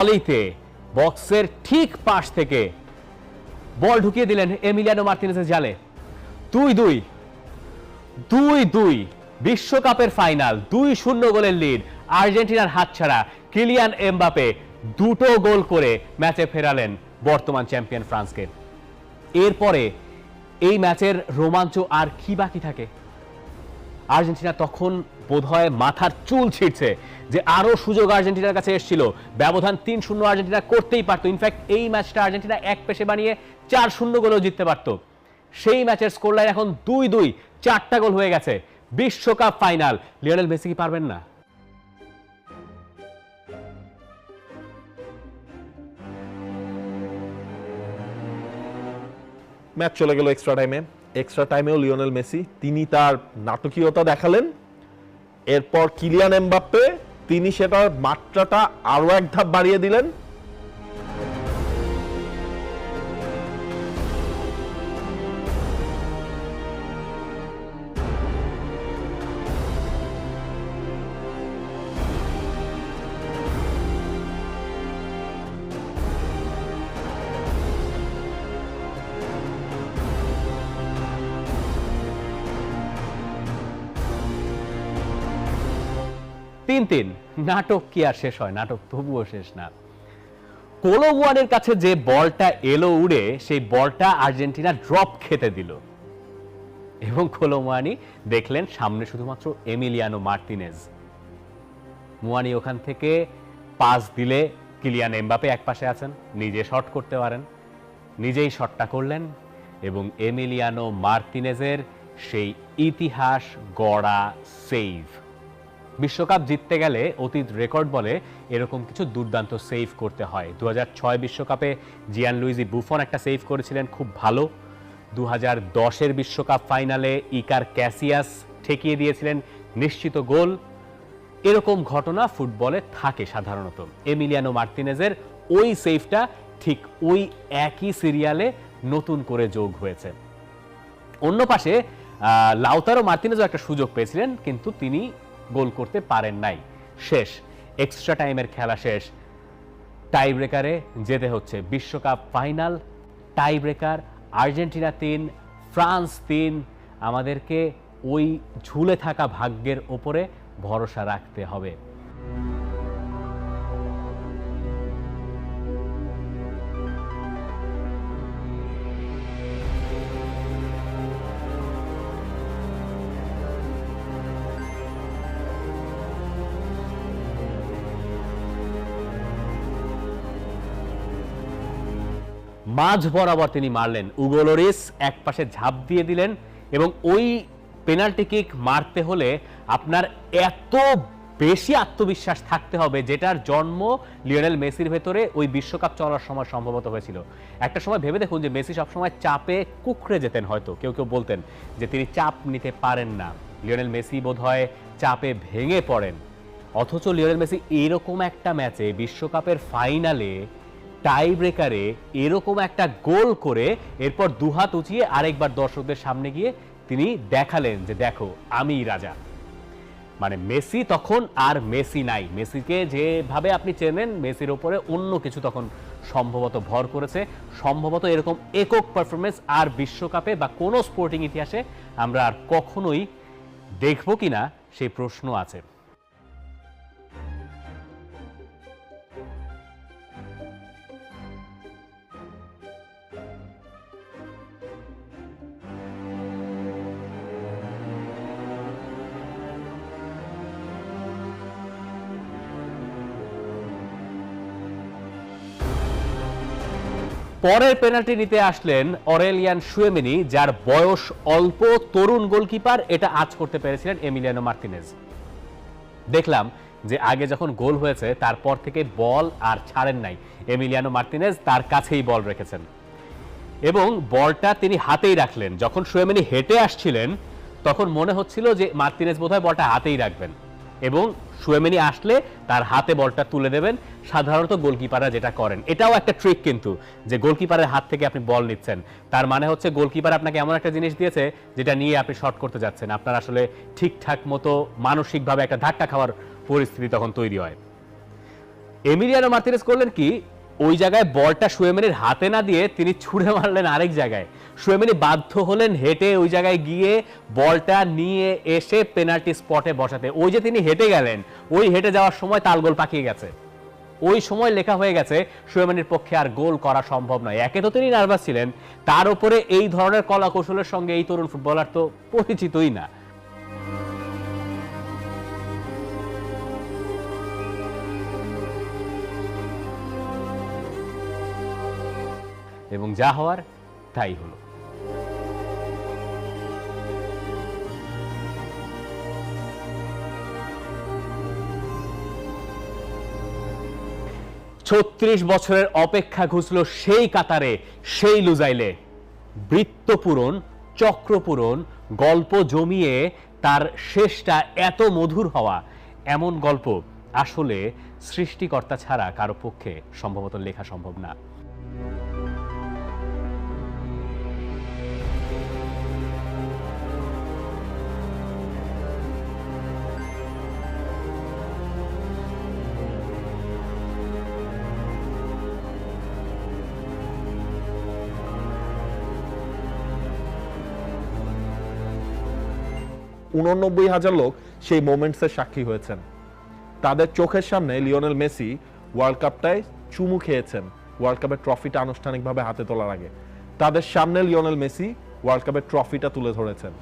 ভলিতে বক্সের ঠিক পাশ থেকে বল ঢুকিয়ে দিলেন এমিলিয়ানো মার্টিনেজের জালে। দুই দুই দুই দুই বিশ্বকাপের ফাইনাল দুই শূন্য গোলের লিড আর্জেন্টিনার হাতছাড়া কিলিয়ান এমবাপে দুটো গোল করে ম্যাচে ফেরালেন বর্তমান চ্যাম্পিয়ন ফ্রান্সকে। এরপরে এই ম্যাচের রোমাঞ্চ আর কি বাকি থাকে? আর্জেন্টিনা তখন বোধহয় মাথার চুল ছিঁড়ছে যে আরও সুযোগ আর্জেন্টিনার কাছে এসেছিল। ব্যবধান তিন শূন্য আর্জেন্টিনা করতেই পারতো। ইনফ্যাক্ট এই ম্যাচটা আর্জেন্টিনা এক পেশে বানিয়ে চার শূন্য গোলেও জিততে পারতো। সেই ম্যাচের স্কোর লাইন এখন দুই দুই, চারটা গোল হয়ে গেছে। বিশ্বকাপ ফাইনাল লিওনেল মেসি কি পারবেন না? ম্যাচ চলে গেল এক্সট্রা টাইমে এক্সট্রা টাইমেও লিওনেল মেসি, তিনি তার নাটকীয়তা দেখালেন। এরপর কিলিয়ান এমবাপ্পে তিনি সেটার মাত্রাটা আরও এক ধাপ বাড়িয়ে দিলেন। তিন তিন। নাটক কি আর শেষ হয়? নাটক তবুও শেষ না। কোলোমুয়ানের কাছে যে বলটা এলো উড়ে, সেই বলটা আর্জেন্টিনা ড্রপ খেতে দিল। এবং কোলোমুয়ানি দেখলেন সামনে শুধুমাত্র এমিলিয়ানো মার্টিনেজ মুয়ানি ওখান থেকে পাস দিলে কিলিয়ান এমবাপে এক পাশে আছেন, নিজে শট করতে পারেন। নিজেই শটটা করলেন এবং এমিলিয়ানো মার্টিনেজের সেই ইতিহাস গড়া সেভ। বিশ্বকাপ জিততে গেলে অতীত রেকর্ড বলে এরকম কিছু দুর্দান্ত সেভ করতে হয়। দু বিশ্বকাপে জিয়ান লুইজি বুফন একটা সেভ করেছিলেন, খুব ভালো। দু হাজার বিশ্বকাপ ফাইনালে ইকার ক্যাসিয়াস ঠেকিয়ে দিয়েছিলেন, নিশ্চিত গোল। এরকম ঘটনা ফুটবলে থাকে সাধারণত। এমিলিয়ানো মার্তিনেজের ওই সেভটা ঠিক ওই একই সিরিয়ালে নতুন করে যোগ হয়েছে। অন্য পাশে লাউতারো মার্তিনেজও একটা সুযোগ পেয়েছিলেন, কিন্তু তিনি গোল করতে পারেন নাই। শেষ এক্সট্রা টাইমের খেলা শেষ। টাই ব্রেকারে যেতে হচ্ছে। বিশ্বকাপ ফাইনাল টাই ব্রেকার আর্জেন্টিনা তিন, ফ্রান্স তিন। আমাদেরকে ওই ঝুলে থাকা ভাগ্যের ওপরে ভরসা রাখতে হবে। মাঝ বরাবর তিনি মারলেন। উগোলোরিস এক পাশে ঝাঁপ দিয়ে দিলেন এবং ওই পেনাল্টি কিক মারতে হলে আপনার এত বেশি আত্মবিশ্বাস থাকতে হবে, যেটার জন্ম লিওনেল মেসির ভেতরে ওই বিশ্বকাপ চলার সময় সম্ভবত হয়েছিল। একটা সময় ভেবে দেখুন যে মেসি সবসময় চাপে কুকড়ে যেতেন হয়তো, কেউ কেউ বলতেন যে তিনি চাপ নিতে পারেন না। লিওনেল মেসি বোধহয় চাপে ভেঙে পড়েন। অথচ লিওনেল মেসি এরকম একটা ম্যাচে বিশ্বকাপের ফাইনালে টাই ব্রেকারে এরকম একটা গোল করে এরপর দুহাত উঁচিয়ে আরেকবার দর্শকদের সামনে গিয়ে তিনি দেখালেন যে দেখো আমি রাজা। মানে মেসি তখন আর মেসি নাই। মেসিকে যেভাবে আপনি চেনেন, মেসির ওপরে অন্য কিছু তখন সম্ভবত ভর করেছে। সম্ভবত এরকম একক পারফরমেন্স আর বিশ্বকাপে বা কোনো স্পোর্টিং ইতিহাসে আমরা আর কখনোই দেখব কিনা সেই প্রশ্ন আছে। পরের পেনাল্টি নিতে আসলেন অরেলিয়ান সুয়েমিনি, যার বয়স অল্প, তরুণ গোলকিপার, এটা আজ করতে পেরেছিলেন এমিলিয়ানো মার্টিনেজ দেখলাম যে আগে যখন গোল হয়েছে, তারপর থেকে বল আর ছাড়েন নাই। এমিলিয়ানো মার্টিনেজ তার কাছেই বল রেখেছেন। এবং বলটা তিনি হাতেই রাখলেন। যখন সুয়েমিনি হেঁটে আসছিলেন, তখন মনে হচ্ছিল যে মার্টিনেজ বোধহয় বলটা হাতেই রাখবেন। এবং সুয়েমিনি আসলে তার হাতে বলটা তুলে দেবেন সাধারণত গোলকিপাররা যেটা করেন। এটাও একটা ট্রিক কিন্তু, যে গোলকিপারের হাত থেকে আপনি বল নিচ্ছেন। তার মানে হচ্ছে গোলকিপার আপনাকে এমন একটা জিনিস দিয়েছে, যেটা নিয়ে আপনি শট করতে যাচ্ছেন। আপনার আসলে ঠিকঠাক মতো মানসিকভাবে একটা ধাক্কা খাওয়ার পরিস্থিতি তখন তৈরি হয়। এমিলিয়ানো মার্তিনেস করলেন কি ওই জায়গায় বলটা সুয়েমেনের হাতে না দিয়ে তিনি ছুঁড়ে মারলেন আরেক জায়গায়। সুয়েমেনি বাধ্য হলেন হেঁটে ওই জায়গায় গিয়ে বলটা নিয়ে এসে পেনাল্টি স্পটে বসাতে। ওই যে তিনি হেঁটে গেলেন, ওই হেঁটে যাওয়ার সময় তাল গোল পাকিয়ে গেছে। ওই সময় লেখা হয়ে গেছে, সুয়েমানির পক্ষে আর গোল করা সম্ভব নয়। একে তো তিনি নার্ভাস ছিলেন, তার উপরে এই ধরনের কলা কৌশলের সঙ্গে এই তরুণ ফুটবলার তো পরিচিতই না। এবং যা হওয়ার তাই হলো। ছত্রিশ বছরের অপেক্ষা ঘুষল সেই কাতারে, সেই লুজাইলে। বৃত্ত পূরণ, চক্র পূরণ, গল্প জমিয়ে তার শেষটা এত মধুর হওয়া, এমন গল্প আসলে সৃষ্টিকর্তা ছাড়া কারও পক্ষে সম্ভবত লেখা সম্ভব না। উননব্বই হাজার লোক সেই মোমেন্টসের সাক্ষী হয়েছেন। তাদের চোখের সামনে লিওনেল মেসি ওয়ার্ল্ড কাপটায় চুমু খেয়েছেন। ওয়ার্ল্ড কাপের ট্রফিটা আনুষ্ঠানিকভাবে হাতে তোলার আগে। তাদের সামনে লিওনেল মেসি ওয়ার্ল্ড কাপের ট্রফিটা তুলে ধরেছেন।